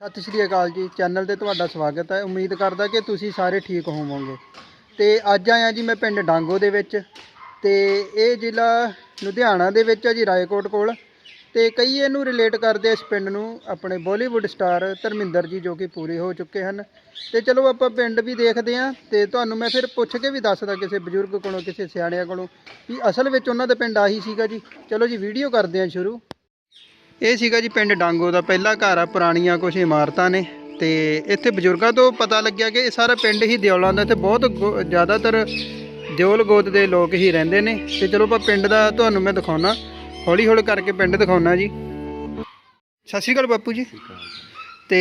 ਸਤਿ ਸ਼੍ਰੀ ਅਕਾਲ ਜੀ, ਚੈਨਲ ਤੇ ਤੁਹਾਡਾ ਸਵਾਗਤ ਹੈ। ਉਮੀਦ ਕਰਦਾ ਕਿ ਤੁਸੀਂ ਸਾਰੇ ਠੀਕ ਹੋਵੋਗੇ। ਤੇ ਅੱਜ ਆਇਆ ਜੀ ਮੈਂ ਪਿੰਡ ਡਾਂਗੋ ਦੇ ਵਿੱਚ ਤੇ ਇਹ ਜ਼ਿਲ੍ਹਾ ਲੁਧਿਆਣਾ ਦੇ ਵਿੱਚ ਹੈ ਜੀ, ਰਾਏਕੋਟ ਕੋਲ। ਤੇ ਕਈ ਇਹਨੂੰ ਰਿਲੇਟ ਕਰਦੇ ਇਸ ਪਿੰਡ ਨੂੰ, ਆਪਣੇ ਬਾਲੀਵੁੱਡ ਸਟਾਰ ਧਰਮਿੰਦਰ ਜੀ ਜੋ ਕਿ ਪੂਰੇ ਹੋ ਚੁੱਕੇ ਹਨ। ਤੇ ਚਲੋ ਆਪਾਂ ਪਿੰਡ ਵੀ ਦੇਖਦੇ ਹਾਂ ਤੇ ਤੁਹਾਨੂੰ ਮੈਂ ਫਿਰ ਪੁੱਛ ਕੇ ਵੀ ਦੱਸਦਾ ਕਿਸੇ ਬਜ਼ੁਰਗ ਕੋਲੋਂ, ਕਿਸੇ ਸਿਆਣਿਆਂ ਕੋਲੋਂ ਵੀ ਅਸਲ ਵਿੱਚ ਉਹਨਾਂ ਦਾ ਪਿੰਡ ਆਹੀ ਸੀਗਾ ਜੀ। ਚਲੋ ਜੀ ਵੀਡੀਓ ਕਰਦੇ ਹਾਂ ਸ਼ੁਰੂ। ਇਹ ਸੀਗਾ ਜੀ ਪਿੰਡ ਡਾਂਗੋ ਦਾ ਪਹਿਲਾ ਘਰ ਆ ਪੁਰਾਣੀਆਂ ਕੁਝ ਇਮਾਰਤਾਂ ਨੇ ਤੇ ਇੱਥੇ ਬਜ਼ੁਰਗਾਂ ਤੋਂ ਪਤਾ ਲੱਗਿਆ ਕਿ ਇਹ ਸਾਰਾ ਪਿੰਡ ਹੀ ਦਿਓਲਾਂ ਦਾ ਤੇ ਬਹੁਤ ਜ਼ਿਆਦਾਤਰ ਦਿਓਲ ਗੋਤ ਦੇ ਲੋਕ ਹੀ ਰਹਿੰਦੇ ਨੇ ਤੇ ਚਲੋ ਆਪਾਂ ਪਿੰਡ ਦਾ ਤੁਹਾਨੂੰ ਮੈਂ ਦਿਖਾਉਣਾ ਹੌਲੀ ਹੌਲੀ ਕਰਕੇ ਪਿੰਡ ਦਿਖਾਉਣਾ ਜੀ। ਸਤਿ ਸ਼੍ਰੀ ਅਕਾਲ ਬਾਪੂ ਜੀ। ਤੇ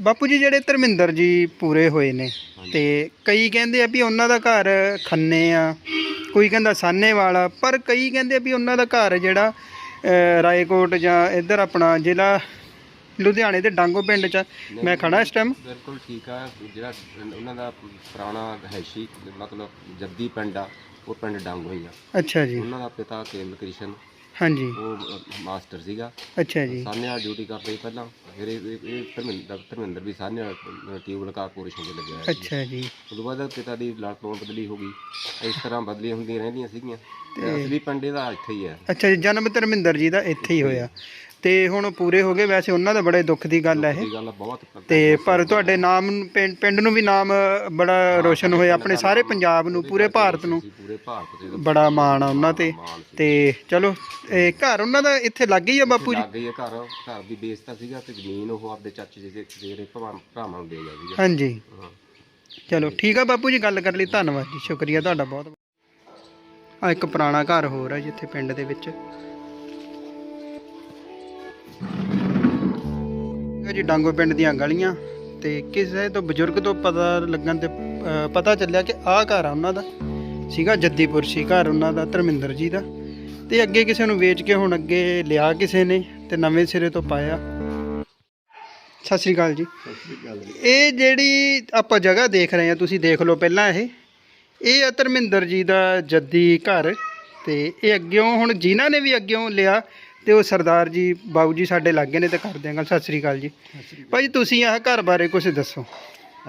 ਬਾਪੂ ਜੀ ਜਿਹੜੇ ਧਰਮਿੰਦਰ ਜੀ ਪੂਰੇ ਹੋਏ ਨੇ ਤੇ ਕਈ ਕਹਿੰਦੇ ਆ ਵੀ ਉਹਨਾਂ ਦਾ ਘਰ ਖੰਨੇ ਆ ਕੋਈ ਕਹਿੰਦਾ ਸਾਨੇ ਵਾਲਾ ਪਰ ਕਈ ਕਹਿੰਦੇ ਵੀ ਉਹਨਾਂ ਦਾ ਘਰ ਜਿਹੜਾ ਰਾਏਕੋਟ ਜਾਂ ਇੱਧਰ ਆਪਣਾ ਜ਼ਿਲ੍ਹਾ ਲੁਧਿਆਣੇ ਦੇ ਡਾਂਗੋ ਪਿੰਡ ਚ। ਮੈਂ ਖੜਾ ਇਸ ਟਾਈਮ ਬਿਲਕੁਲ ਠੀਕ ਆ। ਜਿਹੜਾ ਉਹਨਾਂ ਦਾ ਪੁਰਾਣਾ ਹੈਸ਼ੀ ਮਤਲਬ ਜੱਦੀ ਪਿੰਡ ਆ ਉਹ ਪਿੰਡ ਡਾਂਗੋ ਹੀ ਆ। ਅੱਛਾ ਜੀ। ਉਹਨਾਂ ਦਾ ਪਿਤਾ ਕੇਵਲ ਕ੍ਰਿਸ਼ਨ ਹਾਂਜੀ। ਉਹ ਮਾਸਟਰ ਸੀਗਾ। ਅੱਛਾ ਜੀ। ਸਾਨਿਆ ਡਿਊਟੀ ਕਰਦੇ ਸੀ ਪਹਿਲਾਂ। ਫਿਰ ਇਹ ਇਹ- ਇਹ ਧਰਮਿੰਦਰ ਧਰਮਿੰਦਰ ਵੀ ਸਾਨਿਆ ਟਿਊਬਲ ਕਾਰਪੋਰੇਸ਼ਨ ਦੇ ਲੱਗਿਆ ਹੋਇਆ ਸੀ ਅੱਛਾ ਜੀ। ਉਦੋਂ ਬਾਅਦ ਪਿਤਾ ਦੀ ਲਾਟੋਂ ਬਦਲੀ ਹੋ ਗਈ। ਇਸ ਤਰ੍ਹਾਂ ਬਦਲੀਆਂ ਹੁੰਦੀਆਂ ਰਹਿੰਦੀਆਂ ਸੀਗੀਆਂ। ਤੇ ਅਸਲੀ ਪਿੰਡ ਇਹਦਾ ਇੱਥੇ ਹੀ ਹੈ ਅੱਛਾ ਜੀ ਜਨਮ ਧਰਮਿੰਦਰ ਜੀ ਦਾ ਇੱਥੇ ਹੀ ਹੋਇਆ। ਤੇ ਹੁਣ ਪੂਰੇ ਹੋ ਗਏ। ਵੈਸੇ ਉਹਨਾਂ ਦਾ ਬੜੇ ਦੁੱਖ ਦੀ ਗੱਲ ਹੈ ਇਹ। ਇਹ ਗੱਲ ਬਹੁਤ ਤੇ ਪਰ ਤੁਹਾਡੇ ਨਾਮ ਪਿੰਡ ਪਿੰਡ ਨੂੰ ਵੀ ਨਾਮ ਬੜਾ ਰੋਸ਼ਨ ਹੋਇਆ। ਆਪਣੇ ਸਾਰੇ ਪੰਜਾਬ ਨੂੰ ਪੂਰੇ ਭਾਰਤ ਨੂੰ ਸੀ ਪੂਰੇ ਭਾਰਤ ਦੇ ਬੜਾ ਮਾਣ ਆ ਉਹਨਾਂ ਤੇ। ਤੇ ਚਲੋ ਇਹ ਘਰ ਉਹਨਾਂ ਦਾ ਇੱਥੇ ਲੱਗ ਹੀ ਆ ਬਾਪੂ ਜੀ? ਲੱਗ ਗਈ ਹੈ ਘਰ। ਘਰ ਦੀ ਬੇਇੱਜ਼ਤਾ ਸੀਗਾ ਤੇ ਜ਼ਮੀਨ ਉਹ ਆਪਦੇ ਚਾਚੇ ਜੀ ਦੇ ਜਿਹੜੇ ਭਰਾ ਭਰਾਵਾਂ ਨੂੰ ਦੇ ਗਿਆ ਸੀਗਾ। ਹਾਂਜੀ। ਹਾਂ। ਚਲੋ ਠੀਕ ਆ ਬਾਪੂ ਜੀ ਗੱਲ ਕਰਨ ਲਈ। ਧੰਨਵਾਦ ਜੀ। ਸ਼ੁਕਰੀਆ ਤੁਹਾਡਾ ਬਹੁਤ ਆ ਇੱਕ ਪੁਰਾਣਾ ਘਰ ਹੋਰ ਆ ਜਿੱਥੇ ਪਿੰਡ ਦੇ ਵਿੱਚ। ਜੀ ਡਾਂਗੋ ਪਿੰਡ ਦੀਆਂ ਗਲੀਆਂ ਤੇ ਕਿਸੇ ਤੋਂ ਬਜ਼ੁਰਗ ਤੋਂ ਪਤਾ ਲੱਗਣ ਤੇ ਪਤਾ ਚੱਲਿਆ ਕਿ ਆਹ ਘਰ ਆ ਉਹਨਾਂ ਦਾ। ਸੀਗਾ ਜੱਦੀਪੁਰ, ਸੀ ਘਰ ਉਹਨਾਂ ਦਾ, ਧਰਮਿੰਦਰ ਜੀ ਦਾ। ਤੇ ਅੱਗੇ ਕਿਸੇ ਨੂੰ ਵੇਚ ਕੇ ਹੁਣ ਅੱਗੇ ਲਿਆ ਕਿਸੇ ਨੇ ਤੇ ਨਵੇਂ ਸਿਰੇ ਤੋਂ ਪਾਇਆ। ਸਤਿ ਸ੍ਰੀ ਅਕਾਲ ਜੀ। ਇਹ ਜਿਹੜੀ ਆਪਾਂ ਜਗ੍ਹਾ ਦੇਖ ਰਹੇ ਹਾਂ, ਤੁਸੀਂ ਦੇਖ ਲਓ ਪਹਿਲਾਂ ਇਹ। ਇਹ ਆ ਧਰਮਿੰਦਰ ਜੀ ਦਾ ਜੱਦੀ ਘਰ ਤੇ ਇਹ ਅੱਗਿਓਂ ਹੁਣ ਜਿਨ੍ਹਾਂ ਨੇ ਵੀ ਅੱਗਿਓਂ ਲਿਆ ਤੇ ਉਹ ਸਰਦਾਰ ਜੀ ਬਾਬੂ ਜੀ ਸਾਡੇ ਲਾਗੇ ਨੇ ਤੇ ਕਰਦੇ ਆਂ ਗੱਲ। ਸਤਿ ਸ੍ਰੀ ਅਕਾਲ ਜੀ। ਭਾਈ ਤੁਸੀਂ ਆਹ ਘਰ ਬਾਰੇ ਕੁਝ ਦੱਸੋ।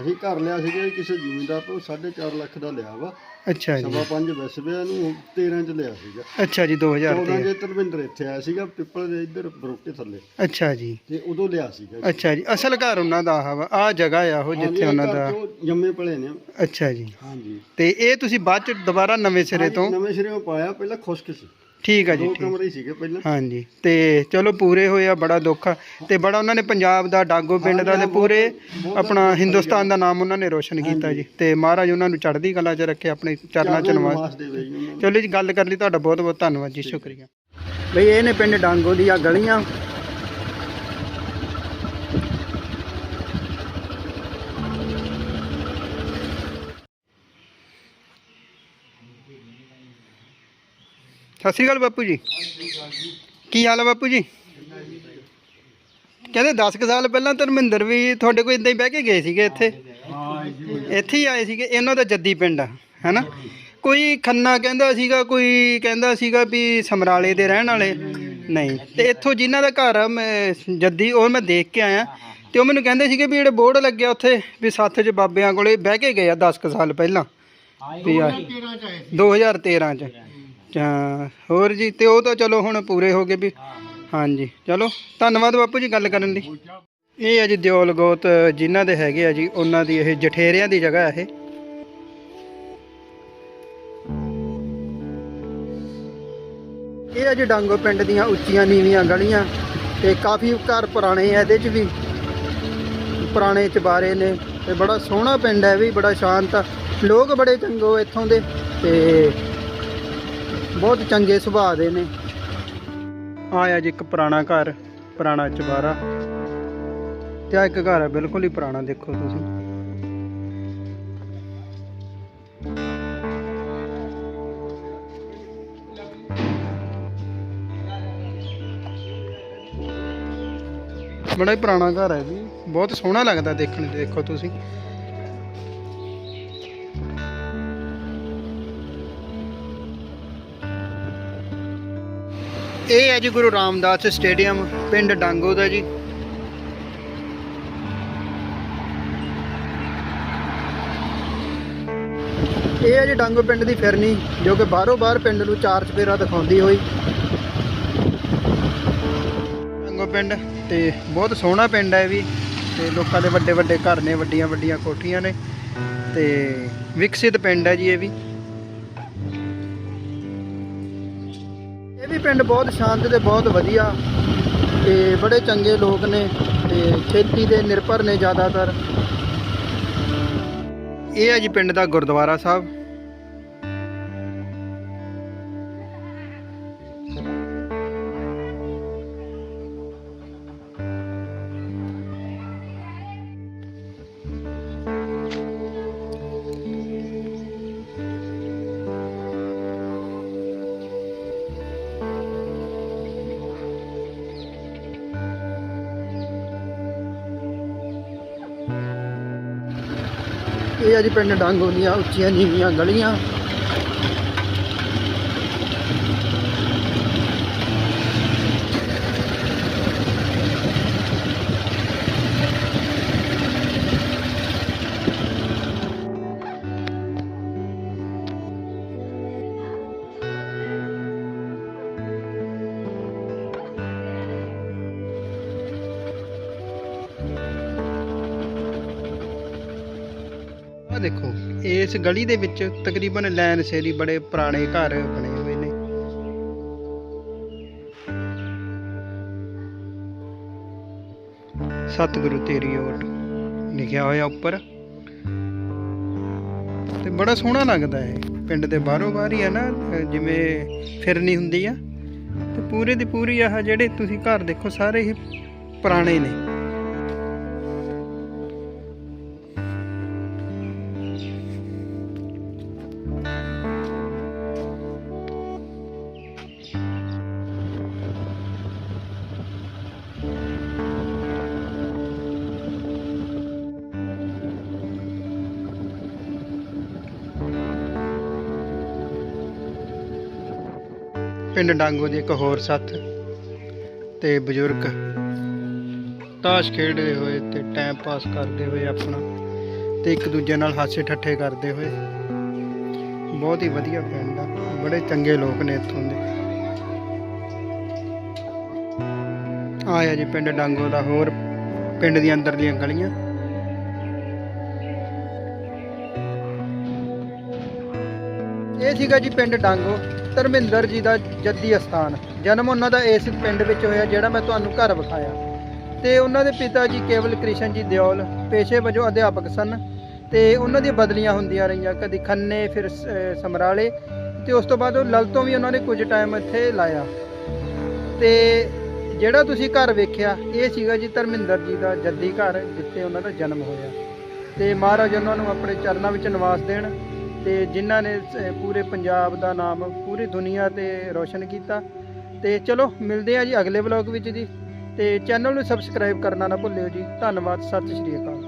ਅਸੀਂ ਘਰ ਲਿਆ ਸੀਗਾ ਕਿਸੇ ਜ਼ਿਮੀਂਦਾਰ ਤੋਂ 4.5 ਲੱਖ ਦਾ ਲਿਆ ਵਾ। ਅੱਛਾ ਜੀ। ਸਵਾ ਪੰਜ ਵਿਸਵਿਆਂ ਨੂੰ 13 ਚ ਲਿਆ ਸੀਗਾ। ਅੱਛਾ ਜੀ 14 2013 ਜੇ ਤਰਵਿੰਦਰ ਇੱਥੇ ਆਇਆ ਸੀਗਾ ਪਿੱਪਲ ਦੇ ਇੱਧਰ ਬਰੋਟੇ ਥੱਲੇ। ਅੱਛਾ ਜੀ। ਤੇ ਉਦੋਂ ਲਿਆ ਸੀਗਾ ਅੱਛਾ ਜੀ ਅਸਲ ਘਰ ਉਹਨਾਂ ਦਾ ਵਾ ਆਹ ਜਗ੍ਹਾ ਆ ਉਹ ਜਿੱਥੇ ਉਹਨਾਂ ਦਾ। ਜੰਮੇ ਪਲੇ ਨੇ। ਅੱਛਾ ਜੀ। ਹਾਂਜੀ। ਤੇ ਇਹ ਤੁਸੀਂ ਬਾਅਦ ਚ ਦੁਬਾਰਾ ਨਵੇਂ ਸਿਰੇ ਤੋਂ ਨਵੇਂ ਸਿਰੇ ਪਾਇਆ ਪਹਿਲਾਂ ਖੁਸ਼ਕ ਸੀ। ਠੀਕ ਆ ਜੀ ਦੋ ਠੀਕ। ਕਮਰੇ ਹੀ ਸੀਗੇ ਪਹਿਲਾਂ। ਹਾਂਜੀ। ਤੇ ਚਲੋ ਪੂਰੇ ਹੋਏ ਆ ਬੜਾ ਦੁੱਖ ਆ। ਤੇ ਬੜਾ ਉਹਨਾਂ ਨੇ ਪੰਜਾਬ ਦਾ ਡਾਗੋ ਪਿੰਡ ਦਾ ਤੇ ਪੂਰੇ ਆਪਣਾ ਹਿੰਦੁਸਤਾਨ ਦਾ ਨਾਮ ਉਹਨਾਂ ਨੇ ਰੋਸ਼ਨ ਕੀਤਾ ਜੀ। ਤੇ ਮਹਾਰਾਜ ਉਹਨਾਂ ਨੂੰ ਚੜ੍ਹਦੀ ਕਲਾ 'ਚ ਰੱਖੇ ਆਪਣੇ ਚਰਨਾਂ 'ਚ ਨਵਾਜ਼ ਦੇ ਵਿੱਚ ਚਲੋ ਜੀ ਗੱਲ ਕਰ ਲਈ ਤੁਹਾਡਾ ਬਹੁਤ ਬਹੁਤ ਧੰਨਵਾਦ ਜੀ ਸ਼ੁਕਰੀਆ। ਬਈ ਇਹ ਨੇ ਪਿੰਡ ਡਾਂਗੋ ਦੀਆਂ ਗਲੀਆਂ। ਸਤਿ ਸ਼੍ਰੀ ਅਕਾਲ ਬਾਪੂ ਜੀ। ਕੀ ਹਾਲ ਹੈ ਬਾਪੂ ਜੀ? ਕਹਿੰਦੇ 10 ਕੁ ਸਾਲ ਪਹਿਲਾਂ ਧਰਮਿੰਦਰ ਵੀ ਤੁਹਾਡੇ ਕੋਲ ਇਦਾਂ ਹੀ ਬਹਿ ਕੇ ਗਏ ਸੀਗੇ ਇੱਥੇ। ਇੱਥੇ ਹੀ ਆਏ ਸੀਗੇ, ਇਹਨਾਂ ਦਾ ਜੱਦੀ ਪਿੰਡ ਹੈ ਨਾ ਕੋਈ ਖੰਨਾ ਕਹਿੰਦਾ ਸੀਗਾ, ਕੋਈ ਕਹਿੰਦਾ ਸੀਗਾ ਵੀ ਸਮਰਾਲੇ ਦੇ ਰਹਿਣ ਵਾਲੇ। ਨਹੀਂ, ਤੇ ਇੱਥੋਂ ਜਿਨ੍ਹਾਂ ਦਾ ਘਰ ਆ, ਮੈਂ ਜੱਦੀ, ਉਹ ਮੈਂ ਦੇਖ ਕੇ ਆਇਆ। ਤੇ ਉਹ ਮੈਨੂੰ ਕਹਿੰਦੇ ਸੀਗੇ ਵੀ ਜਿਹੜੇ ਬੋਰਡ ਲੱਗਿਆ ਉੱਥੇ, ਵੀ ਸੱਥ 'ਚ ਬਾਬਿਆਂ ਕੋਲੇ ਬਹਿ ਕੇ ਗਏ ਆ 10 ਕੁ ਸਾਲ ਪਹਿਲਾਂ। ਵੀ ਆ 2013 ਚ। ਹਾਂ, ਹੋਰ ਜੀ, ਤੇ ਉਹ ਤਾਂ ਚਲੋ ਹੁਣ ਪੂਰੇ ਹੋ ਗਏ ਵੀ। ਹਾਂਜੀ, ਚਲੋ, ਧੰਨਵਾਦ ਬਾਪੂ ਜੀ ਗੱਲ ਕਰਨ ਲਈ। ਇਹ ਹੈ ਜੀ ਦਿਓਲ ਗੋਤ, ਜਿਨ੍ਹਾਂ ਦੇ ਹੈਗੇ ਆ ਜੀ, ਉਹਨਾਂ ਦੀ ਇਹ ਜਠੇਰਿਆਂ ਦੀ ਜਗ੍ਹਾ ਇਹ। ਇਹ ਹੈ ਡਾਂਗੋ ਪਿੰਡ ਦੀਆਂ ਉੱਚੀਆਂ ਨੀਵੀਆਂ ਗਲੀਆਂ, ਤੇ ਕਾਫੀ ਘਰ ਪੁਰਾਣੇ ਆ ਇਹਦੇ 'ਚ ਵੀ। ਪੁਰਾਣੇ ਚਬਾਰੇ ਨੇ, ਤੇ ਬੜਾ ਸੋਹਣਾ ਪਿੰਡ ਹੈ ਵੀ, ਬੜਾ ਸ਼ਾਂਤ ਆ। ਲੋਕ ਬੜੇ ਚੰਗੋ ਇੱਥੋਂ ਦੇ, ਤੇ ਬਹੁਤ ਚੰਗੇ ਸੁਭਾਅ ਦੇ ਨੇ। ਆਇਆ ਜੀ ਇੱਕ ਪੁਰਾਣਾ ਘਰ, ਪੁਰਾਣਾ ਚਬਾਰਾ। ਤੇ ਆ ਇੱਕ ਘਰ ਹੈ ਬਿਲਕੁਲ ਹੀ ਪੁਰਾਣਾ, ਦੇਖੋ ਤੁਸੀਂ। ਬੜਾ ਹੀ ਪੁਰਾਣਾ ਘਰ ਹੈ ਵੀ ਬਹੁਤ ਸੋਹਣਾ ਲੱਗਦਾ ਦੇਖਣ 'ਚ ਦੇਖੋ ਤੁਸੀਂ। ਇਹ ਹੈ ਜੀ ਗੁਰੂ ਰਾਮਦਾਸ ਸਟੇਡੀਅਮ, ਪਿੰਡ ਡਾਂਗੋ ਦਾ ਜੀ। ਇਹ ਹੈ ਜੀ ਡਾਂਗੋ ਪਿੰਡ ਦੀ ਫਿਰਨੀ, ਜੋ ਕਿ ਬਾਹਰੋਂ ਬਾਹਰ ਪਿੰਡ ਨੂੰ ਚਾਰ ਚਪੇਰਾ ਦਿਖਾਉਂਦੀ ਹੋਈ। ਡਾਂਗੋ ਪਿੰਡ ਤੇ ਬਹੁਤ ਸੋਹਣਾ ਪਿੰਡ ਹੈ ਵੀ, ਤੇ ਲੋਕਾਂ ਦੇ ਵੱਡੇ ਵੱਡੇ ਘਰ ਨੇ, ਵੱਡੀਆਂ ਵੱਡੀਆਂ ਕੋਠੀਆਂ ਨੇ, ਤੇ ਵਿਕਸਿਤ ਪਿੰਡ ਹੈ ਜੀ ਇਹ ਵੀ। ਇਹ ਵੀ ਪਿੰਡ ਬਹੁਤ ਸ਼ਾਂਤ ਤੇ ਬਹੁਤ ਵਧੀਆ ਤੇ ਬੜੇ ਚੰਗੇ ਲੋਕ ਨੇ ਤੇ ਖੇਤੀ ਦੇ ਨਿਰਭਰ ਨੇ ਜ਼ਿਆਦਾਤਰ। ਇਹ ਹੈ ਜੀ ਪਿੰਡ ਦਾ ਗੁਰਦੁਆਰਾ ਸਾਹਿਬ। ਇਹ ਹੈ ਜੀ ਪਿੰਡ ਡਾਂਗੋ ਦੀਆਂ ਉੱਚੀਆਂ ਨੀਵੀਆਂ ਗਲੀਆਂ। ਆ ਦੇਖੋ, ਇਸ ਗਲੀ ਦੇ ਵਿੱਚ ਤਕਰੀਬਨ ਲੈਨ ਸੇਰੀ ਬੜੇ ਪੁਰਾਣੇ ਘਰ ਬਣੇ ਹੋਏ ਨੇ। ਸਤਿਗੁਰੂ ਤੇਰੀ ਓਟ ਲਿਖਿਆ ਹੋਇਆ ਉੱਪਰ। ਤੇ ਬੜਾ ਸੋਹਣਾ ਲੱਗਦਾ ਹੈ ਪਿੰਡ ਦੇ ਬਾਹਰੋਂ ਬਾਹਰ ਹੀ ਹੈ ਨਾ, ਜਿਵੇਂ ਫਿਰਨੀ ਹੁੰਦੀ ਆ। ਤੇ ਪੂਰੇ ਦੀ ਪੂਰੀ ਆਹ ਜਿਹੜੇ ਤੁਸੀਂ ਘਰ ਦੇਖੋ, ਸਾਰੇ ਹੀ ਪੁਰਾਣੇ ਨੇ। ਪਿੰਡ ਡਾਂਗੋ ਦੇ ਇੱਕ ਹੋਰ ਸੱਥ ਤੇ ਬਜ਼ੁਰਗ ਤਾਸ਼ ਖੇਡਦੇ ਹੋਏ ਤੇ ਟਾਈਮ ਪਾਸ ਕਰਦੇ ਹੋਏ ਆਪਣਾ ਤੇ ਇੱਕ ਦੂਜੇ ਨਾਲ ਹਾਸੇ ਠੱਠੇ ਕਰਦੇ ਹੋਏ। ਬਹੁਤ ਹੀ ਵਧੀਆ ਪਿੰਡ ਆ। ਬੜੇ ਚੰਗੇ ਲੋਕ ਨੇ ਇੱਥੋਂ ਦੇ। ਆਇਆ ਜੀ ਪਿੰਡ ਡਾਂਗੋ ਦਾ ਹੋਰ ਪਿੰਡ ਦੀਆਂ ਅੰਦਰਲੀਆਂ ਗਲੀਆਂ। ਇਹ ਸੀਗਾ ਜੀ ਪਿੰਡ ਡਾਂਗੋ, ਧਰਮਿੰਦਰ ਜੀ ਦਾ ਜੱਦੀ ਅਸਥਾਨ। ਜਨਮ ਉਹਨਾਂ ਦਾ ਇਸ ਪਿੰਡ ਵਿੱਚ ਹੋਇਆ, ਜਿਹੜਾ ਮੈਂ ਤੁਹਾਨੂੰ ਘਰ ਵਿਖਾਇਆ। ਤੇ ਉਹਨਾਂ ਦੇ ਪਿਤਾ ਜੀ ਕੇਵਲ ਕ੍ਰਿਸ਼ਨ ਜੀ ਦਿਓਲ, ਪੇਸ਼ੇ ਵਜੋਂ ਅਧਿਆਪਕ ਸਨ। ਤੇ ਉਹਨਾਂ ਦੀਆਂ ਬਦਲੀਆਂ ਹੁੰਦੀਆਂ ਰਹੀਆਂ, ਕਦੀ ਖੰਨੇ, ਫਿਰ ਸ- ਸਮਰਾਲੇ। ਤੇ ਉਸ ਤੋਂ ਬਾਅਦ ਉਹ ਲਲ ਤੋਂ ਵੀ ਉਹਨਾਂ ਨੇ ਕੁਝ ਟਾਈਮ ਇੱਥੇ ਲਾਇਆ। ਤੇ ਜਿਹੜਾ ਤੁਸੀਂ ਘਰ ਵੇਖਿਆ, ਇਹ ਸੀਗਾ ਜੀ ਧਰਮਿੰਦਰ ਜੀ ਦਾ ਜੱਦੀ ਘਰ, ਜਿੱਥੇ ਉਹਨਾਂ ਦਾ ਜਨਮ ਹੋਇਆ। ਤੇ ਮਹਾਰਾਜ ਉਹਨਾਂ ਨੂੰ ਆਪਣੇ ਚਰਨਾਂ ਵਿੱਚ ਨਿਵਾਸ ਦੇਣ ਤੇ ਜਿਨ੍ਹਾਂ ਨੇ ਪੂਰੇ ਪੰਜਾਬ ਦਾ ਨਾਮ, ਪੂਰੀ ਦੁਨੀਆ ਤੇ ਰੋਸ਼ਨ ਕੀਤਾ। ਤੇ ਚਲੋ, ਮਿਲਦੇ ਆ ਜੀ ਅਗਲੇ ਵਲੌਗ ਵਿੱਚ ਜੀ। ਤੇ ਚੈਨਲ ਨੂੰ ਸਬਸਕ੍ਰਾਈਬ ਕਰਨਾ ਨਾ ਭੁੱਲਿਓ ਜੀ। ਧੰਨਵਾਦ, ਸਤਿ ਸ਼੍ਰੀ ਅਕਾਲ।